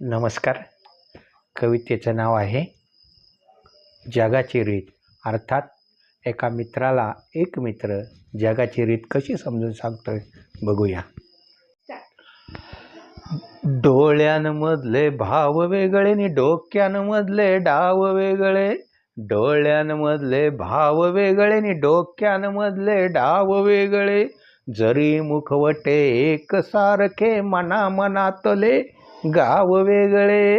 नमस्कार. कवितेचं नाव आहे जगाची रीत. अर्थात एका मित्राला एक मित्र जगाची रीत कशी समजून सांगतोय बघूया. डोळ्यांमधले भाव वेगळे नि डोक्यांमधले डाव वेगळे. डोळ्यांमधले भाव वेगळे नि डोक्यांमधले डाव वेगळे. जरी मुखवटे एकसारखे मना मनातले गाव वेगळे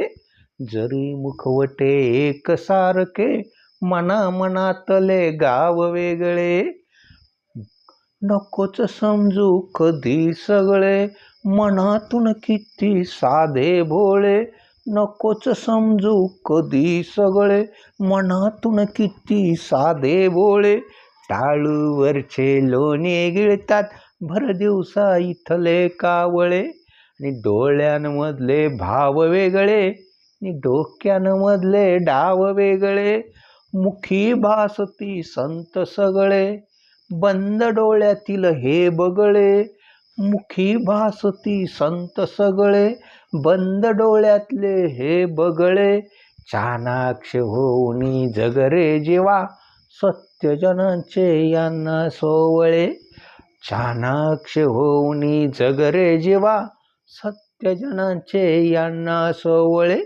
जरी मुखवटे एकसारखे मना मनातले गाव वेगळे नकोच समजू कधी सगळे मनातून किती साधे भोळे नकोच समजू कधी सगळे मनातून किती साधे भोळे. टाळूवरचे लोणे गिळतात भर दिवसा इथले कावळे आणि डोळ्यांमधले भाव वेगळे आणि डोक्यांमधले डाव वेगळे. मुखी भासती संत सगळे बंद डोळ्यातील हे बगळे. मुखी भासती संत सगळे बंद डोळ्यातले हे बगळे. चाणाक्ष होऊनी जगरे जेवा सत्यजनांचे यांना सोवळे. चाणाक्ष होऊनी जगरे जेवा सत्यजनांचे यांना सोवळे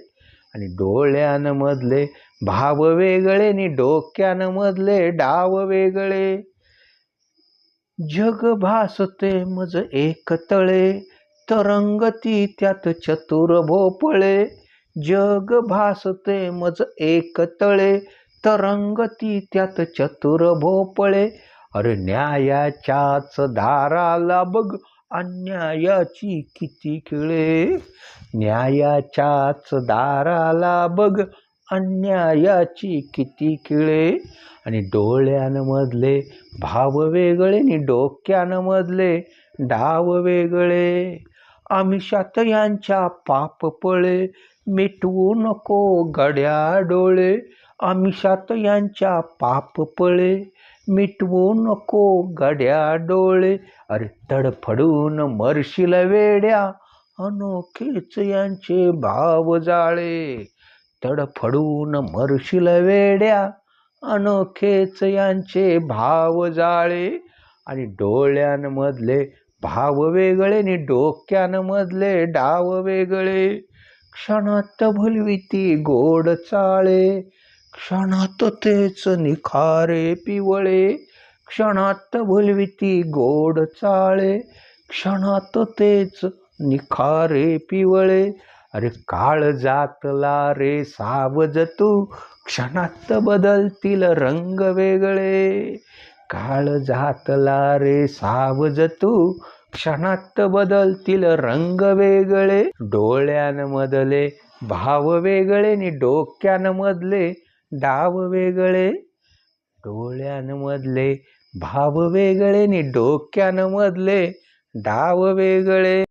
आणि डोळ्यांमधले भाव वेगळे आणि डोक्यांमधले डाव वेगळे. जग भासते मज एक तळे तरंगती त्यात चतुर भोपळे. जग भासते मज एक तळे तरंगती त्यात चतुर भोपळे. अरे न्यायाच्याच दाराला बघ अन्यायाची किती खिळे? न्यायाच्याच दाराला बघ अन्यायाची किती खिळे? आणि डोळ्यांमधले भाव वेगळे आणि डोक्यांमधले डाव वेगळे. आमिषात यांच्या पाप पळे मिटवू नको गड्या डोळे. आमिषात यांच्या पाप पळे मिटवू नको गड्या डोळे. अरे तडफडून मरशील वेड्या. अनोखेच यांचे भाव जाळे. तडफडून मरशील वेड्या. अनोखेच यांचे भाव जाळे. आणि डोळ्यांमधले भाव वेगळे आणि डोक्यांमधले डाव वेगळे. क्षणात भुलविती गोड चाळे. क्षणात तेच निखारे पिवळे क्षणात भुलविती गोड चाळे क्षणात तेच निखारे पिवळे. अरे काळ जातला रे सावज तू क्षणात बदलतील रंग वेगळे. काळ जातला रे सावज तू क्षणात बदलतील रंग वेगळे. डोळ्यांमधले भाव वेगळे नि डोक्यांमधले डाव वेगळे डोळ्यांमधले भाव वेगळे नि डोक्यांमधले डाव वेगळे.